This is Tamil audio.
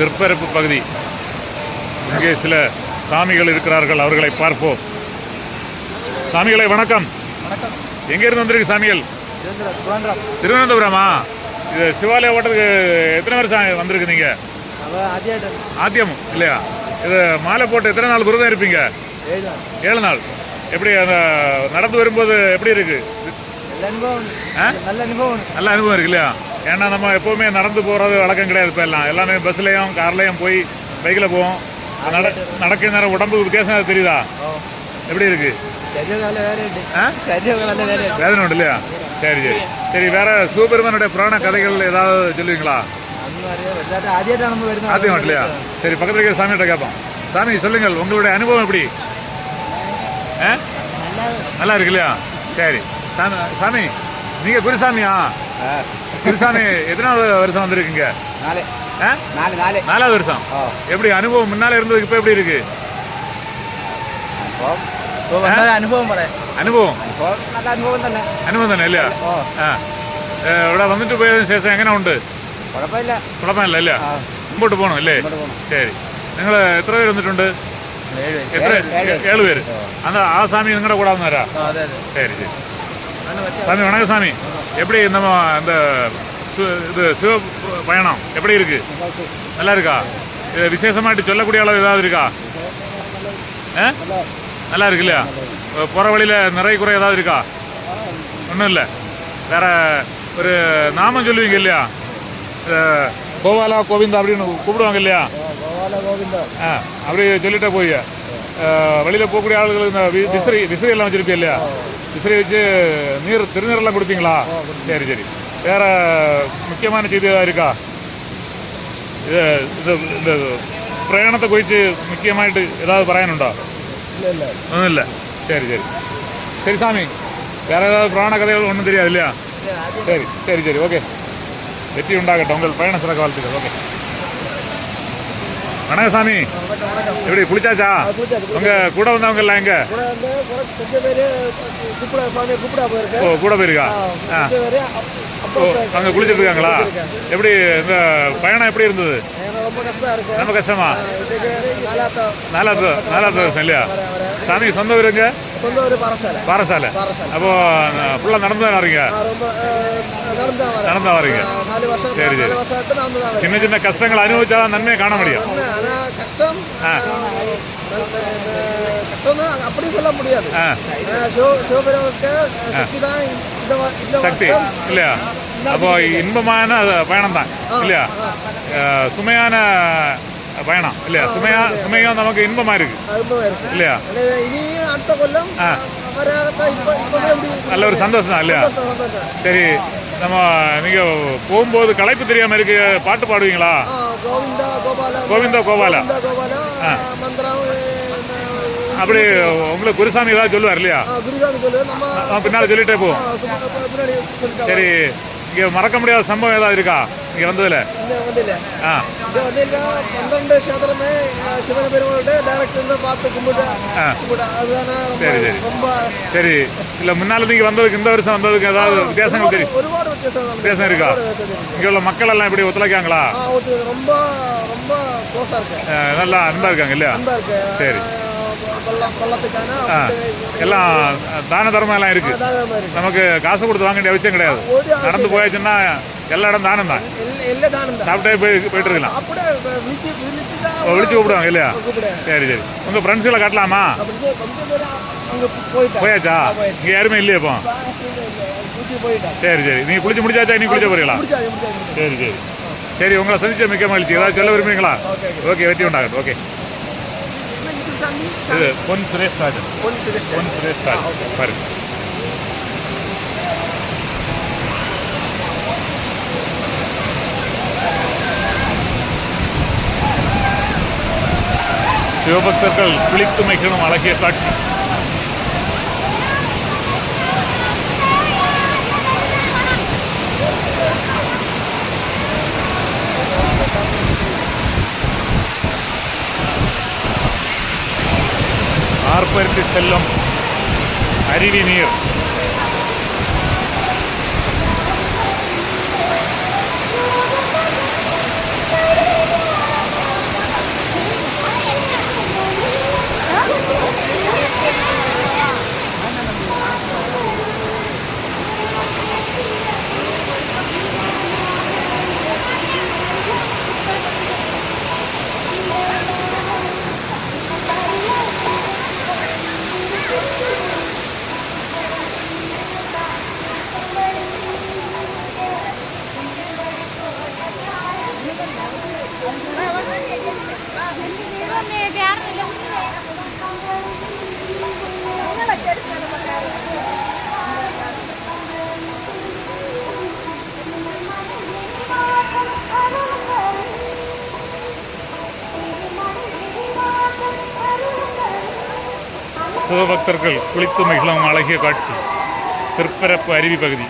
திருப்பரப்பு பகுதி. இங்கே சில சாமிகள் இருக்கிறார்கள் அவர்களை பார்ப்போம். சாமிகளை வணக்கம். வணக்கம். எங்க இருந்து வந்திருக்கு சாமிகள்? திருவனந்தபுரமா இது சிவாலய ஓட்டத்துக்கு எத்தனை வருஷம் வந்திருக்கு நீங்க அவள் ஆத்தியாட்டம் ஆத்தியம் இல்லையா? இது மாலை போட்டு எத்தனை நாள் விரதம் இருப்பீங்க? ஏழு நாள். எப்படி அந்த நடந்து வரும்போது எப்படி இருக்கு? நல்ல அனுபவம். நல்ல அனுபவம் இருக்கு இல்லையா? ஏன்னா நம்ம எப்பவுமே நடந்து போறது வழக்கம் கிடையாது இப்போ எல்லாம். எல்லாமே பஸ்லயும் கார்லேயும் போய் பைக்ல போவோம். நட நேரம் உடம்புக்கு வித்தியாசம் தெரியுதா? எப்படி இருக்கு? வேதனை உண்டு இல்லையா? சரி சரி. சரி வேற சூப்பர்மேனுடைய புராண கதைகள் ஏதாவது சொல்லுவீங்களா? ஆத்தியம் இல்லையா? சரி பக்கத்துல இருக்க சாமிகிட்ட கேட்போம். சாமி சொல்லுங்கள் உங்களுடைய அனுபவம் எப்படி? நல்லா இருக்கு. இல்லையா? சரி. சாமி சாமி நீங்கள் குருசாமியா குருசாமி எத்தனாவது வருஷம் வந்திருக்கீங்க നാല് ஆ നാല് നാല് நாலாவது வருஷம் ഓ எப்படி அனுபவம் முன்னால இருந்ததுக்கு இப்போ எப்படி இருக்கு അപ്പം ഇപ്പോൾ വന്ന അനുഭവം പറയാം അനുഭവം അനുഭവം നല്ല അനുഭവം തന്നെ അനുഭവം തന്നെ അല്ലേ ഓ ആ ഏ, ഇവിടെ വന്നിട്ട് പോയതിനു ശേഷം എങ്ങനെ ഉണ്ട് കുഴപ്പമില്ല കുഴപ്പമില്ല അല്ലേ ആ മുമ്പോട്ട് പോകണം അല്ലേ ഇങ്ങോട്ട് പോകണം ശരി നിങ്ങൾ എത്ര പേര് വന്നിട്ടുണ്ട് ഏഴ് എത്ര ഏഴ് ഏഴ് ഏഴ് പേര് അന്ന് ആ சாமி നിങ്ങളുടെ കൂടെ വന്നവരാ ആ, അതെ சாமி வணக்கம் சாமி. எப்படி நம்ம இந்த இது சிவ பயணம்? எப்படி இருக்கு? நல்லா இருக்கா? இது விசேஷமாட்டு சொல்லக்கூடிய அளவு ஏதாவது இருக்கா? நல்லா இருக்கு இல்லையா? போகிற வழியில் நிறைய குறை ஏதாவது இருக்கா? ஒன்றும் இல்லை. வேற ஒரு நாமம் சொல்லுவீங்க இல்லையா? கோவாலா கோவிந்தா அப்படின்னு கூப்பிடுவாங்க இல்லையா? ஆ அப்படி சொல்லிட்டே போய் வழியில் போகக்கூடிய ஆளுகளுக்கு இந்த விசிறி விசிறி எல்லாம் வச்சுருப்பீங்க இல்லையா? விசிறி வச்சு நீர் திருநீரெல்லாம் கொடுப்பீங்களா சரி சரி வேறு முக்கியமான செய்தி ஏதாவது இருக்கா ഇത് ഇത് ഇത് പ്രയാണത്തെ കുറിച്ച് മുഖ്യമായിട്ട് ഏதாவது പറയാനുണ്ടോ ഒന്നുമില്ല ശരി ശരി ശരി സ്വാമി വേറെ ഏதாவது പുരാണ കഥകൾ ഒന്നും തരിക ശരി ശരി ശരി ഓക്കെ വെറ്റി ഉണ്ടാകട്ടെ ഉങ്ങൾ പ്രയാണ സ്ഥലമൊക്കെ വളർത്തുക ഓക്കെ வணக்கம் சாமி எப்படி குளிச்சாச்சா உங்க கூட வந்தவங்க எல்லாம் எங்க? ஓ கூட போயிருக்கா? ஓ அங்க குளிச்சிட்டு இருக்காங்களா எப்படி இந்த பயணம் எப்படி இருந்தது? ரொம்ப கஷ்டமா நாலாவது நாலாவது வருஷம் இல்லையா? சாமி சொந்த ஊருங்க பாரசாலை. அப்போ ஃபுல்லாக நடந்து தான் வரீங்க? நடந்து வரீங்க சரி, சரி. சின்ன சின்ன கஷ்டங்கள் அனுபவிச்சாதான் நன்மையை காண முடியும் அப்படி சொல்ல முடியாது சக்தி இல்லையா அப்போ இன்பமான பயணம் தான் இல்லையா சுமையான பயணம் இல்லையா? சுமையா சுமையும் நமக்கு இன்பமா இருக்கு. இல்லையா? அடுத்த கொல்லம் நல்ல ஒரு சந்தோஷம் தான் இல்லையா. சரி நம்ம நீங்க போகும்போது களைப்பு தெரியாம இருக்கு பாட்டு பாடுவீங்களா? கோவிந்தா கோபால அப்படி உங்களுக்கு குருசாமி ஏதாவது சொல்லுவார் இல்லையா? பின்னால சொல்லிட்டே போவோம். சொல்லிட்டா சரி இங்க மறக்க முடியாத சம்பவம் ஏதாவது இருக்கா? இங்கே வந்ததில்ல ஆ. இது வந்தீங்கன்னா பன்னெண்டு கஷேத்திரமே சிவன பெருமாள்கிட்ட டேரக்ட் இருந்து பார்த்து கும்பிட்டு கும்பிட்டு. அதுதானே சரி சரி. ரொம்ப சரி. வந்ததுக்கு இந்த வருஷம் வந்ததுக்கு ஏதாவது வித்தியாசங்கள் தெரியும்? வித்தியாசம் இருக்கா. இங்கே உள்ள மக்கள் எல்லாம் எப்படி ஒத்துழைக்காங்களா ரொம்ப ரொம்ப நல்லா அன்பாக இருக்காங்க இல்லையா? சரி. எல்லாம் தான தர்மம் எல்லாம் இருக்கு. நமக்கு காசு கொடுத்து வாங்க வேண்டிய அவசியம் கிடையாது. நடந்து போயாச்சுன்னா எல்லா இடம் தானம் தான் தானம் சாப்பிட்டே போய் போயிட்டு இருக்கலாம் அப்படியே விழிச்சு கூப்பிடுவாங்க இல்லையா? சரி சரி. உங்க ஃப்ரெண்ட்ஸுகளை காட்டலாமா? போயாச்சா? இங்க யாருமே இல்லையே இப்போ? சரி சரி. நீங்க குளிச்சு முடிச்சாச்சா? நீ குளிச்ச போறீங்களா சரி சரி. சரி உங்களை சந்திச்ச மிக்க மகிழ்ச்சி. ஏதாவது சொல்ல விரும்புறீங்களா? ஓகே வெற்றி உண்டாகட்டும். ஓகே. இது பொன் சுரேஷ் ராஜன். பொன் சுரேஷ் ராஜன். பாருங்க. சிவபக்தர்கள் குளித்து மைக்கணும் அழகிய காட்சி ஆர்ப்பரித்து செல்லும் அருவி நீர் சிவபக்தர்கள் குளித்து மகிழும் அழகிய காட்சி. திருப்பரப்பு அருவி பகுதி.